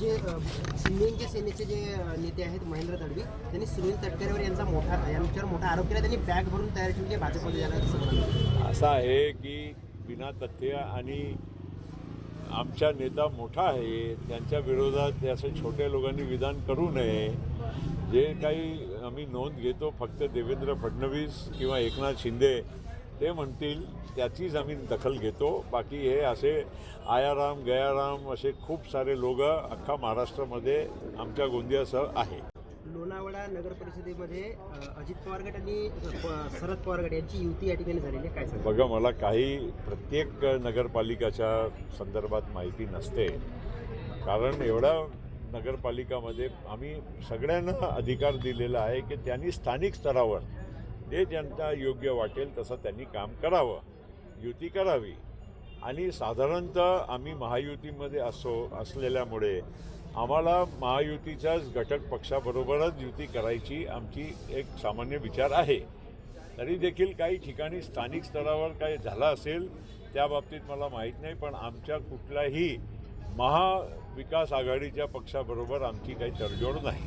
जे अ, शिंदेचे सेनेचे जे नेते आहेत महेंद्र तडवी त्यांनी सुनील तटकरेवर यांचा मोठा यांच्यावर मोठा आरोप केला. त्यांनी बॅग भरून तयार ठेवली भाजपमध्ये जाणार असं आहे की बिना तथ्य आणि आमचा नेता मोठा आहे त्यांच्या विरोधात असे छोट्या लोकांनी विधान करू नये. जे काही आम्ही नोंद घेतो फक्त देवेंद्र फडणवीस किंवा एकनाथ शिंदे ते म्हणतील त्याचीच आम्ही दखल घेतो. बाकी हे असे आयाराम गयाराम असे खूप सारे लोक अख्खा महाराष्ट्रामध्ये आमच्या गोंदियासह आहे. लोणावळा नगर परिषदेमध्ये अजित पवार गट आणि शरद पवार गट यांची युती या ठिकाणी झालेली काय बघा मला काही प्रत्येक नगरपालिकाच्या संदर्भात माहिती नसते. कारण एवढ्या नगरपालिकामध्ये आम्ही सगळ्यांना अधिकार दिलेला आहे की त्यांनी स्थानिक स्तरावर जे ज्यांना योग्य वाटेल तसं त्यांनी काम करावं युती करावी. आणि साधारणतः आम्ही महायुतीमध्ये असो असलेल्यामुळे आम्हाला महायुतीच्याच घटक पक्षाबरोबरच युती करायची आमची एक सामान्य विचार आहे. तरी देखील काही ठिकाणी स्थानिक स्तरावर काय झालं असेल त्या बाबतीत मला माहीत नाही पण आमच्या कुठल्याही महाविकास आघाडीच्या पक्षाबरोबर आमची काही तडजोड नाही.